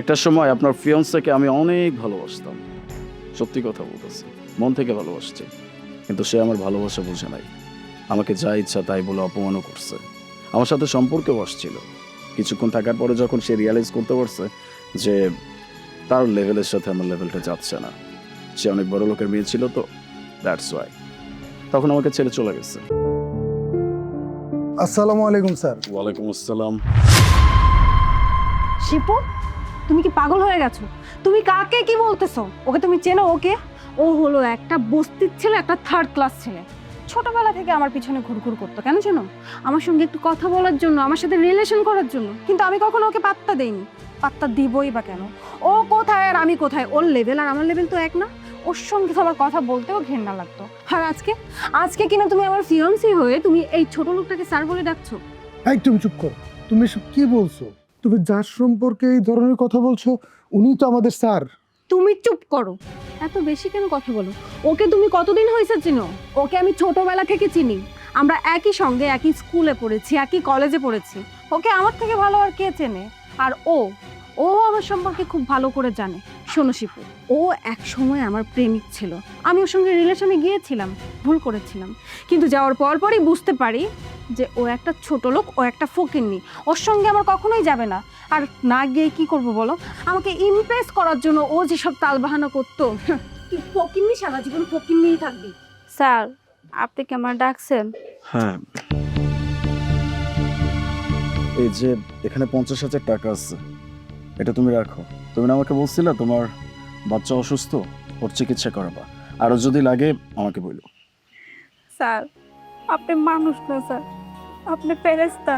একটা সময় আপনার ফিয়ন্সকে আমি অনেক ভালোবাসতাম। সত্যি কথা বলতেছি মন থেকে ভালোবাসছি কিন্তু সে আমার ভালোবাসা বোঝে নাই। আমাকে যা ইচ্ছা তাই বলে অপমানও করছে। আমার সাথে সম্পর্কেও আসছিল কিছুক্ষণ থাকার পরে যখন সে রিয়ালাইজ করতে পারছে যে তার লেভেলের সাথে আমার লেভেলটা যাচ্ছে না। সে অনেক বড় লোকের মেয়ে ছিল তো দ্যাটস ওয়াই তখন আমাকে ছেড়ে চলে গেছে। আসসালামু আলাইকুম স্যার। ওয়ালাইকুম আসসালাম। শিপু? তুমি কি পাগল হয়ে গেছো? তুমি কাকে কি বলতেছো? ওকে তুমি চেনো ওকে? ও হলো একটা বস্তির ছেলে, একটা থার্ড ক্লাস ছেলে। ছোটবেলা থেকে আমার পিছনে ঘুরঘুর করতো, কেন জানো? আমার সঙ্গে একটু কথা বলার জন্য, আমার সাথে রিলেশন করার জন্য। কিন্তু আমি কখনো ওকে পাত্তা দেইনি। পাত্তা দিবই বা কেন? ও কোথায় আর আমি কোথায়? ওর লেভেল আর আমার লেভেল তো এক না। ওর সঙ্গে আমার কথা বলতেও ঘেন্না লাগতো। আর আজকে? আজকে কিনা তুমি আমার ফিয়ন্সি হয়ে তুমি এই ছোট লোকটাকে স্যার বলে ডাকছো? এই তুমি চুপ করো। তুমি এসব কি বলছো? তুমি যার সম্পর্কে এই ধরনের কথা বলছো, উনি তো আমাদের স্যার। তুমি চুপ করো। এত বেশি কেন কথা বলো? ওকে তুমি কতদিন হয়েছে চিনো? ওকে আমি ছোটবেলা থেকে চিনি। আমরা একই সঙ্গে, একই স্কুলে পড়েছি, একই কলেজে পড়েছি। ওকে আমার থেকে ভালো আর কে চেনে? আর ও ও আমার সম্পর্কে খুব ভালো করে জানে। শোনো শিপু, ও এক সময় আমার প্রেমিক ছিল। আমি ওর সঙ্গে রিলেশনে গিয়েছিলাম, ভুল করেছিলাম। কিন্তু যাওয়ার পর পরই বুঝতে পারি যে ও একটা ছোট লোক ও একটা ফকিন্নি। ওর সঙ্গে আমার কখনোই যাবে না। আর না গিয়ে কি করব বলো? আমাকে ইমপ্রেস করার জন্য ও যেসব তালবাহানা করতো তুই ফকিন্নি সারা জীবন ফকিন্নিই থাকবি। স্যার আপনি কি আমার ডাকছেন? হ্যাঁ। এই যে এখানে পঞ্চাশ হাজার টাকা আছে। এটা তুমি রাখো। তুমি না আমাকে বলছিলে তোমার বাচ্চা অসুস্থ ওর চিকিৎসা করাবা। আরও যদি লাগে আমাকে বলো। স্যার আপনি মানুষ না স্যার। আপনি ফেরেস্তা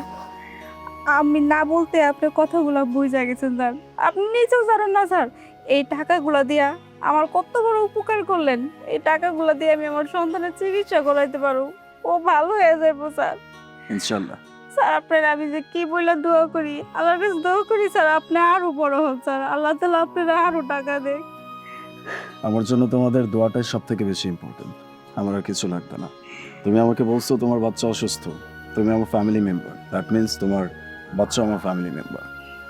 আমি না বলতে আপনি কথাগুলো বুঝে গেছেন স্যার। আপনি নিজেও জানেন না স্যার। এই টাকাগুলো দিয়া আমার কত বড় উপকার করলেন। এই টাকাগুলো দিয়ে আমি আমার সন্তানের চিকিৎসা করাইতে পারব। ও ভালো হয়ে যাব স্যার। ইনশাল্লাহ। স্যার আপনার আমি যে কি বললাম দোয়া করি আল্লাহর কাছে দোয়া করি স্যার আপনি আরও বড় হন স্যার। আল্লাহ তালা আপনারা আরও টাকা দেয় আমার জন্য তোমাদের দোয়াটাই সব থেকে বেশি ইম্পর্টেন্ট আমার আর কিছু লাগবে না। তুমি আমাকে বলছো তোমার বাচ্চা অসুস্থ। তুমি আমার ফ্যামিলি মেম্বার দ্যাট মিন্স তোমার বাচ্চা আমার ফ্যামিলি মেম্বার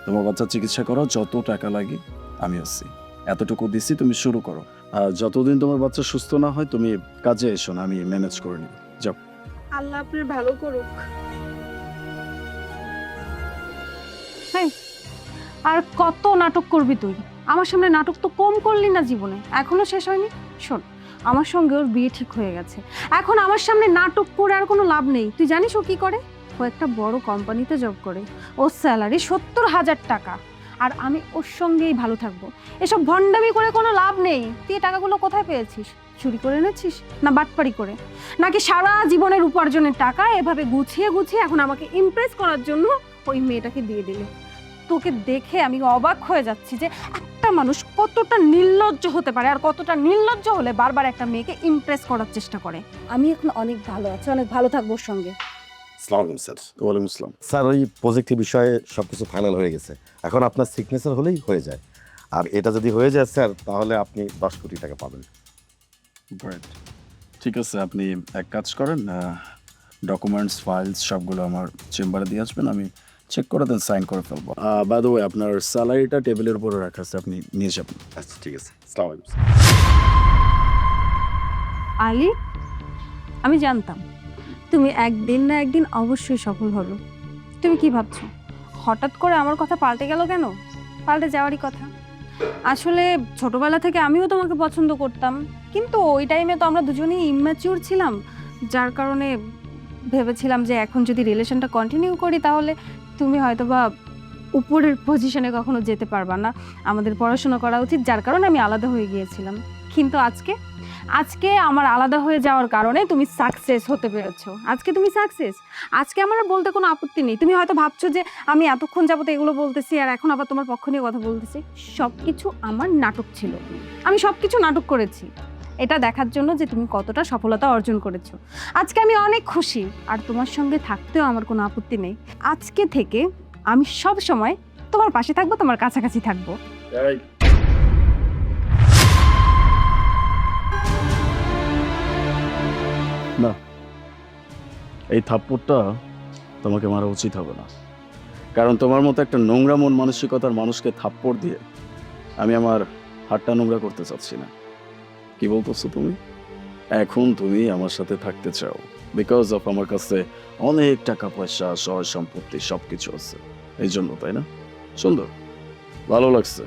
তোমার বাচ্চার চিকিৎসা করো, যত টাকা লাগে আমি আছি এতটুকু দিছি, তুমি শুরু করো। আর যতদিন তোমার বাচ্চা সুস্থ না হয়, তুমি কাজে এসো না, আমি ম্যানেজ করে নিব। যাও। আল্লাহ আপনার ভালো করুক। আর কত নাটক করবি তুই? আমার সামনে নাটক তো কম করলি না জীবনে। এখনও শেষ হয়নি? শোন। আমার সঙ্গে ওর বিয়ে ঠিক হয়ে গেছে। এখন আমার সামনে নাটক করে আর কোনো লাভ নেই। তুই জানিস ও কি করে? ও একটা বড় কোম্পানিতে জব করে। ওর স্যালারি সত্তর হাজার টাকা। আর আমি ওর সঙ্গেই ভালো থাকব। এসব ভণ্ডামি করে কোনো লাভ নেই। তুই টাকাগুলো কোথায় পেয়েছিস? চুরি করে এনেছিস? না বাটপারি করে? নাকি সারা জীবনের উপার্জনের টাকা এভাবে গুছিয়ে গুছিয়ে এখন আমাকে ইমপ্রেস করার জন্য ওই মেয়েটাকে দিয়ে দিলে? তোকে দেখে আমি অবাক হয়ে যাচ্ছি যে একটা মানুষ কতটা নির্লজ্জ হতে পারে আর কতটা নির্লজ্জ হলে বারবার একটা মেয়েকে ইমপ্রেস করার চেষ্টা করে। আমি এখন অনেক ভালো আছি অনেক ভালো থাকব ওর সঙ্গে। সালামালাইকুম স্যার ওয়ালাইকুম আসসালাম। স্যার ওই প্রজেক্টের বিষয়ে সব কিছু ফাইনাল হয়ে গেছে। এখন আপনার সিগনেচার হলেই হয়ে যায়। আর এটা যদি হয়ে যায় স্যার তাহলে আপনি দশ কোটি টাকা পাবেন। গ্রেট ঠিক আছে আপনি এক কাজ করেন ডকুমেন্টস ফাইলস সবগুলো আমার চেম্বারে দিয়ে আসবেন আমি চেক করে দেন সাইন করে ফেলব। বাই দ্য ওয়ে আপনার স্যালারিটা টেবিলের উপরে রাখা আছে আপনি নিয়ে যাবেন। আচ্ছা ঠিক আছে। সালামালাইকুম আলি আমি জানতাম তুমি একদিন না একদিন অবশ্যই সফল হবে। তুমি কি ভাবছ? হঠাৎ করে আমার কথা পাল্টে গেল কেন? পাল্টে যাওয়ারই কথা। আসলে ছোটবেলা থেকে আমিও তোমাকে পছন্দ করতাম কিন্তু ওই টাইমে তো আমরা দুজনেই ইম্যাচিওর ছিলাম যার কারণে ভেবেছিলাম যে এখন যদি রিলেশনটা কন্টিনিউ করি তাহলে তুমি হয়তো বা উপরের পজিশনে কখনো যেতে পারবা না। আমাদের পড়াশোনা করা উচিত, যার কারণে আমি আলাদা হয়ে গিয়েছিলাম। কিন্তু আজকে আজকে আমার আলাদা হয়ে যাওয়ার কারণে তুমি সাকসেস হতে পেরেছ। আজকে তুমি সাকসেস আজকে আমার বলতে কোনো আপত্তি নেই। তুমি হয়তো ভাবছ যে আমি এতক্ষণ যাবত এগুলো বলতেছি আর এখন আবার তোমার পক্ষ নিয়ে কথা বলতেছি। সব কিছু আমার নাটক ছিল। আমি সব কিছু নাটক করেছি। এটা দেখার জন্য যে তুমি কতটা সফলতা অর্জন করেছ। আজকে আমি অনেক খুশি আর তোমার সঙ্গে থাকতেও আমার কোনো আপত্তি নেই। আজকে থেকে আমি সব সময় তোমার পাশে থাকব, তোমার কাছাকাছি থাকব। না, এই থাপ্পড়টা তোমাকে মারা উচিত হবে না। কারণ তোমার মতো একটা নোংরা মন মানসিকতার মানুষকে থাপ্পড় দিয়ে আমি আমার হাতটা নোংরা করতে চাচ্ছি না। কি বলতেছো তুমি? এখন তুমি আমার সাথে থাকতে চাও। বিকজ অফ আমার কাছে অনেক টাকা পয়সা সয় সম্পত্তি সব কিছু আছে। এই জন্য, তাই না? সুন্দর। ভালো লাগছে।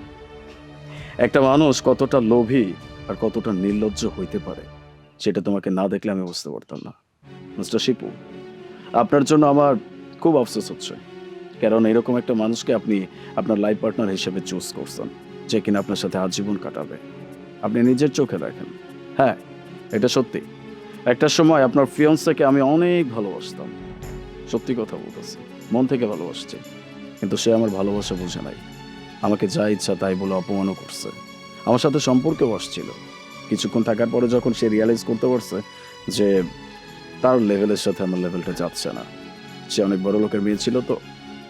একটা মানুষ কতটা লোভী আর কতটা নির্লজ্জ হইতে পারে, সেটা তোমাকে না দেখলে আমি বুঝতে পারতাম না। মিস্টার শিপু আপনার জন্য আমার খুব আফসোস হচ্ছে। কারণ এরকম একটা মানুষকে আপনি আপনার লাইফ পার্টনার হিসেবে চুজ করছেন, যে কিনা আপনার সাথে আজীবন কাটাবে। আপনি নিজের চোখে দেখেন। হ্যাঁ এটা সত্যি। একটা সময় আপনার ফিয়ন্সকে আমি অনেক ভালোবাসতাম। সত্যি কথা বলতেছি, মন থেকে ভালোবাসছি। কিন্তু সে আমার ভালোবাসা বুঝে নাই। আমাকে যা ইচ্ছা তাই বলে অপমানও করছে। আমার সাথে সম্পর্কেও আসছিল। কিছুক্ষণ থাকার পরে যখন সে রিয়ালাইজ করতে পারছে যে তার লেভেলের সাথে আমার লেভেলটা যাচ্ছে না। সে অনেক বড় লোকের মেয়ে ছিল তো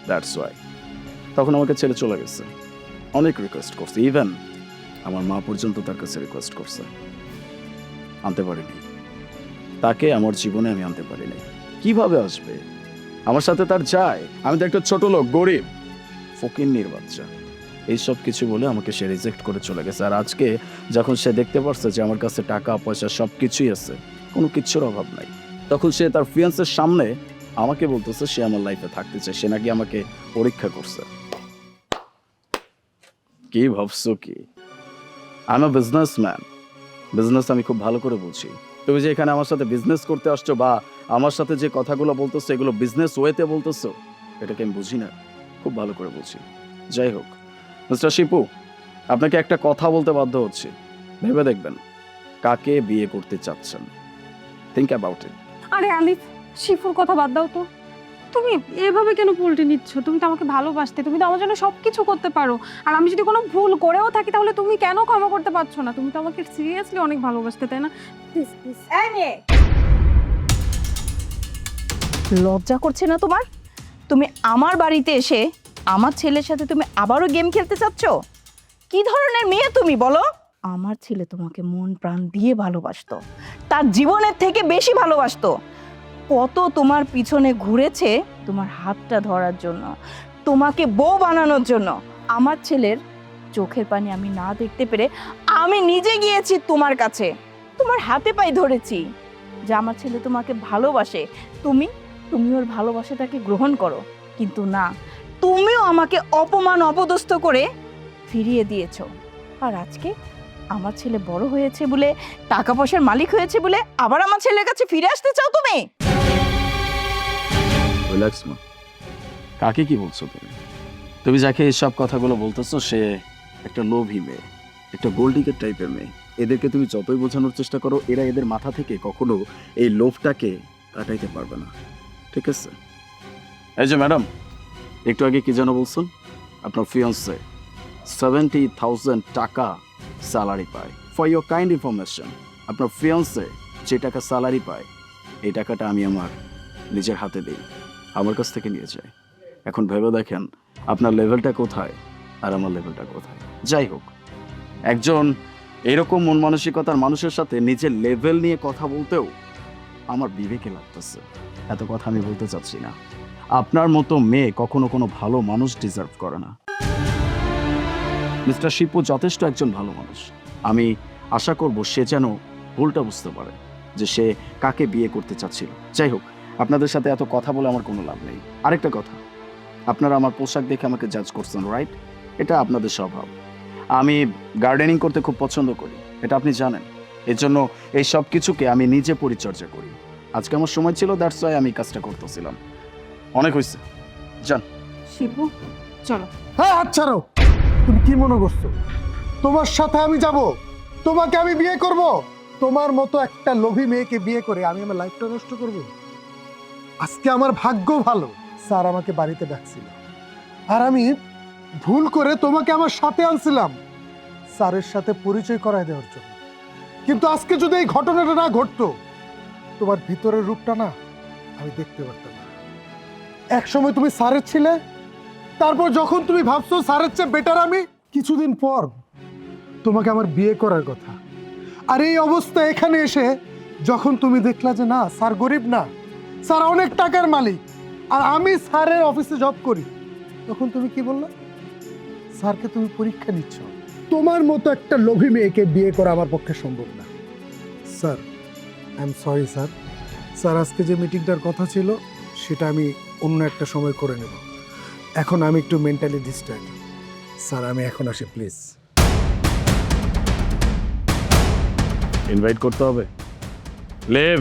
দ্যাটস ওয়াই তখন আমাকে ছেড়ে চলে গেছে। অনেক রিকোয়েস্ট করছে ইভেন আমার মা পর্যন্ত তার কাছে রিকোয়েস্ট করছে। আনতে পারিনি। তাকে আমার জীবনে আমি আনতে পারিনি। কীভাবে আসবে? আমার সাথে তার যায়। আমি তো একটা ছোট লোক, গরিব। ফকিন্নির বাচ্চা। এইসব কিছু বলে আমাকে সে রিজেক্ট করে চলে গেছে। আর আজকে যখন সে দেখতে পারছে যে আমার কাছে টাকা, পয়সা সব কিছুই আছে, কোনো কিচ্ছুর অভাব নাই। তখন সে তার ফিয়ান্সের সামনে আমাকে বলতেছে, সে আমার লাইফে থাকতে চায়। সে নাকি আমাকে পরীক্ষা করছে। কি ভাবছ কি? আমি বিজনেস ম্যান বিজনেস আমি খুব ভালো করে বুঝি। তুমি যে এখানে আমার সাথে বিজনেস করতে আসছো বা আমার সাথে যে কথাগুলো বলতেছো, এগুলো বিজনেস ওয়েতে বলতেছো, এটাকে আমি বুঝি না। খুব ভালো করে বুঝি। যাই হোক মিস্টার শিপু আপনাকে একটা কথা বলতে বাধ্য হচ্ছে। ভেবে দেখবেন, কাকে বিয়ে করতে চাচ্ছেন? থিঙ্ক অ্যাবাউট ইট আরে আলিফ শিফুর কথা বাদ দাও তো। তুমি এভাবে কেন পোল্টে নিচ্ছ? তুমি তো আমাকে ভালোবাসতে তুমি তো আমার জন্য সব কিছু করতে পারো। আর আমি যদি কোনো ভুল করেও থাকি তাহলে তুমি কেন ক্ষমা করতে পারছ না? তুমি তো আমাকে সিরিয়াসলি অনেক ভালোবাসতে তাই না? প্লিজ প্লিজ লজ্জা করছে না তোমার? তুমি আমার বাড়িতে এসে আমার ছেলের সাথে তুমি আবারও গেম খেলতে চাচ্ছ? কি ধরনের মেয়ে তুমি বলো? আমার ছেলে তোমাকে মন প্রাণ দিয়ে ভালোবাসতো। তার জীবনের থেকে বেশি ভালোবাসতো। কত তোমার পিছনে ঘুরেছে তোমার হাতটা ধরার জন্য, তোমাকে বউ বানানোর জন্য। আমার ছেলের চোখের পানি আমি না দেখতে পেরে আমি নিজে গিয়েছি তোমার কাছে, তোমার হাতে পায়ে ধরেছি। যে আমার ছেলে তোমাকে ভালোবাসে, তুমি তুমি ওর ভালোবাসাটাকে গ্রহণ করো। কিন্তু না, তুমিও আমাকে অপমান অপদস্থ করে ফিরিয়ে দিয়েছ। আর আজকে আমার ছেলে বড় হয়েছে বলে, টাকা পয়সার মালিক হয়েছে বলে আবার আমার ছেলের কাছে ফিরে আসতে চাও তুমি? রিল্যাক্স মা। কাকে কি বলছো তুমি? তুমি যাকে এইসব কথাগুলো বলতেছো, সে একটা লোভী মেয়ে, একটা গোল্ডিকের টাইপের মেয়ে। এদেরকে তুমি যতই বোঝানোর চেষ্টা করো, এরা এদের মাথা থেকে কখনো এই লোভটাকে কাটাইতে পারবে না। ঠিক আছে? এই যে ম্যাডাম, একটু আগে কি যেন বলছেন? আপনার ফিয়ন্সে সেভেন্টি থাউজেন্ড টাকা স্যালারি পায়। ফর ইয়োর কাইন্ড ইনফরমেশন আপনার ফিয়ন্সে যে টাকা স্যালারি পায়, এই টাকাটা আমি আমার নিজের হাতে দিই। আমার কাছ থেকে নিয়ে যায়। এখন ভেবে দেখেন, আপনার লেভেলটা কোথায় আর আমার লেভেলটা কোথায়। যাই হোক, একজন এরকম মন মানসিকতার মানুষের সাথে নিজের লেভেল নিয়ে কথা বলতেও আমার বিবেকে লাগতেছে। এত কথা আমি বলতে চাচ্ছি না। আপনার মতো মেয়ে কখনো কোনো ভালো মানুষ ডিজার্ভ করে না। মিস্টার শিপু যথেষ্ট একজন ভালো মানুষ। আমি আশা করব সে যেন ভুলটা বুঝতে পারে যে সে কাকে বিয়ে করতে চাচ্ছিল। যাই হোক আপনাদের সাথে এত কথা বলে আমার কোনো লাভ নেই। আরেকটা কথা আপনারা আমার পোশাক দেখে আমাকে জাজ করছেন রাইট এটা আপনাদের স্বভাব। আমি গার্ডেনিং করতে খুব পছন্দ করি এটা আপনি জানেন। এর জন্য এই সব কিছুকে আমি নিজে পরিচর্যা করি। আজকে আমার সময় ছিল দ্যাটস ওয়াই আমি কাজটা করতেছিলাম। অনেক হয়েছে। যান। শিপু চলো। হ্যাঁ হাত ছাড়ো। তুমি কি মনে করছ? তোমার সাথে আমি যাব। তোমাকে আমি বিয়ে করব। তোমার মতো একটা লোভী মেয়েকে বিয়ে করে আমি আমার লাইফটা নষ্ট করব? আজকে আমার ভাগ্য ভালো। স্যার আমাকে বাড়িতে ডাকছিল। আর আমি ভুল করে তোমাকে আমার সাথে আনছিলাম। স্যারের সাথে পরিচয় করায় দেওয়ার জন্য। কিন্তু আজকে যদি এই ঘটনাটা না ঘটতো, তোমার ভিতরের রূপটা না আমি দেখতে পারতাম না। এক সময় তুমি স্যারের ছিলে, তারপর যখন তুমি ভাবছ স্যারের চেয়ে বেটার আমি, কিছুদিন পর তোমাকে আমার বিয়ে করার কথা। আর এই অবস্থা এখানে এসে যখন তুমি দেখলা যে না, স্যার গরিব না স্যার, অনেক টাকার মালিক। আর আমি স্যারের অফিসে জব করি। তখন তুমি কি বললে? স্যারকে তুমি পরীক্ষা নিচ্ছ তোমার মতো একটা লোভী মেয়েকে বিয়ে করা আমার পক্ষে সম্ভব না। Sir I am sorry sir. Sir, আজকে যে মিটিংটার কথা ছিল, সেটা আমি অন্য একটা সময় করে নেব। এখন আমি একটু মেন্টালি ডিস্টার্ব স্যার, আমি এখন আসি প্লিজ ইনভাইট করতে হবে। লেভ!